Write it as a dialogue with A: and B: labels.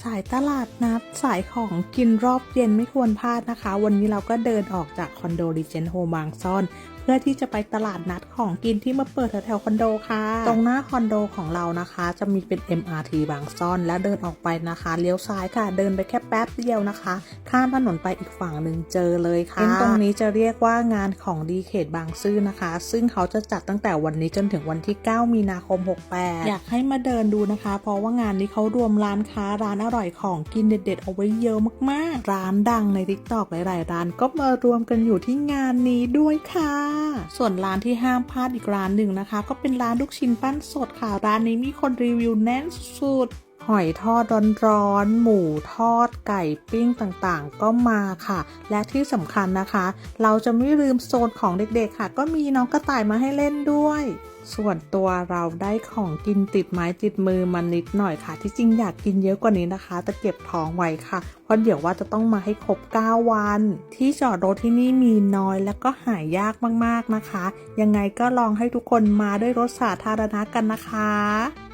A: สายตลาดนัดสายของกินรอบเย็นไม่ควรพลาดนะคะ วันนี้เราก็เดินออกจากคอนโดรีเจนโฮบางซ่อน เพื่อที่จะไปตลาดนัดของกินที่มาเปิดแถวๆคอนโดค่ะ ตรงหน้าคอนโดของเรานะคะ จะมีเป็น MRT บางซ่อน แล้วเดินออกไปนะคะ เลี้ยวซ้ายค่ะ เดินไปแค่แป๊บเดียวนะคะ ข้ามถนนไปอีกฝั่งหนึ่งเจอเลยค่ะเต็นตรงนี้จะเรียกว่างานของดีเขตบางซื่อนะคะ ซึ่งเขาจะจัดตั้งแต่วันนี้จนถึงวันที่ 9 มีนาคม 68 อยากให้มาเดินดูนะคะ เพราะว่างานนี้เขารวมร้านค้าร้านอร่อยของกินเด็ดๆเอาไว้เยอะมากๆ ร้านดังใน t ิ k t o k หลายๆ ร้านก็มารวมกันอยู่ที่งานนี้ด้วยค่ะ ส่วนร้านที่ห้ามพลาดอีกร้านหนึ่งนะคะ ก็เป็นร้านลูกชิ้นปั้นสดค่ะ ร้านนี้มีคนรีวิวแน่นสุด หอยทอดร้อนๆ หมูทอดไก่ปิ้งต่างๆ ก็มาค่ะ และที่สำคัญนะคะ เราจะไม่ลืมโซนของเด็กๆค่ะ ก็มีน้องกระต่ายมาให้เล่นด้วย ส่วนตัวเราได้ของกินติดไม้ติดมือมานิดหน่อยค่ะ ที่จริงอยากกินเยอะกว่านี้นะคะ แต่เก็บท้องไว้ค่ะ เพราะเดี๋ยวว่าจะต้องมาให้ครบ 9 วัน ที่จอดรถที่นี่มีน้อยและก็หายากมากๆนะคะ ยังไงก็ลองให้ทุกคนมาด้วยรถสาธารณะกันนะคะ